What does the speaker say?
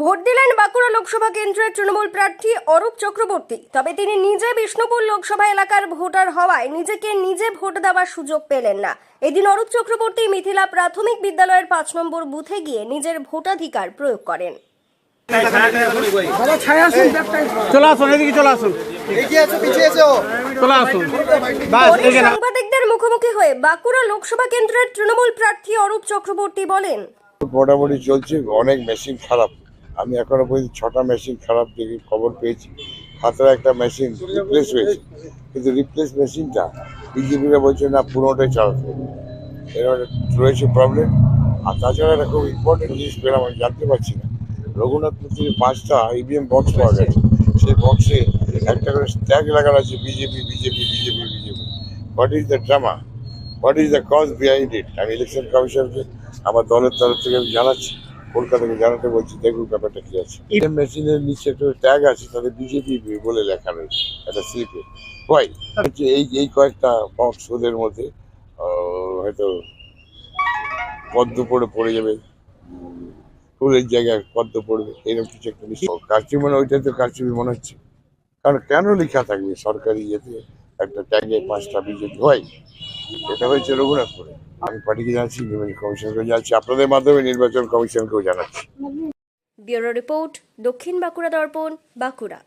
Vote দিলেন বাঁকুড়া লোকসভা কেন্দ্রের তৃণমূল প্রার্থী অরূপ চক্রবর্তী। তবে তিনি নিজে বিষ্ণুপুর লোকসভা এলাকার ভোটার হওয়ায় নিজেকে নিজে ভোট দেওয়ার সুযোগ পেলেন না। এদিন অরূপ চক্রবর্তী মিথিলা প্রাথমিক বিদ্যালয়ের পাঁচ নম্বর বুথে গিয়ে নিজের ভোটাধিকার প্রয়োগ করেন। চলে আসুন এদিকে চলে আসুন। এগিয়ে এসো পিছিয়ে এসো। চলে আসুন। বাস পরে এখানে সাংবাদিকদের মুখোমুখি হয়ে বাঁকুড়া লোকসভা কেন্দ্রের তৃণমূল প্রার্থী অরূপ চক্রবর্তী বলেন মোটামুটি চলছে অনেক মেশিন খারাপ। আমি এখনও পর্যন্ত ছটা মেশিন খারাপ দেখে খবর পেয়েছি। হাতের একটা মেশিন রিপ্লেস হয়েছে। কিন্তু রিপ্লেস মেশিনটা বিজেপিরা বলছে, না পুরোটাই চালাতে এরকম রয়েছে প্রবলেম আর তাছাড়া একটা খুব ইম্পর্টেন্ট জিনিস পেলাম, আমি জানতে পারছি না। রঘুনাথপুর থেকে পাঁচটা ইভিএম বক্স পাওয়া গেছে। সেই বক্সে একটা করে ট্যাগ লাগানো আছে BJP BJP BJP BJP what is the drama what is the cause behind it আমি ইলেকশন কমিশনকে আমার দলের তরফ থেকে আমি জানাচ্ছি। কলকাতাকে জানাতে বলছি দেখুন ব্যাপারটা কি আছে। ইভিএম মেশিনের নিচে একটা ট্যাগ আছে তাদের বিজেপি বলে লেখা রয়েছে একটা স্লিপে হচ্ছে এই এই কয়েকটা বক্স ওদের মধ্যে হয়তো পদ্ম পড়ে পড়ে যাবে। ফুলের জায়গায় পদ্ম পড়বে এরকম কিছু একটা বিষয় কারচি মনে ওইটা তো কারচুপি মনে হচ্ছে। কারণ কেন লেখা থাকবে সরকারি ইয়েতে? একটা ট্যাগে পাঁচটা বিজেপি। হয় এটা হয়েছে রঘুনাথপুরে। আমি পার্টিকে যাচ্ছি নির্বাচন কমিশনকে যাচ্ছি আপনাদের মাধ্যমে নির্বাচন কমিশনকেও জানাচ্ছি। ব্যুরো রিপোর্ট, দক্ষিণ বাঁকুড়া দর্পণ, বাঁকুড়া।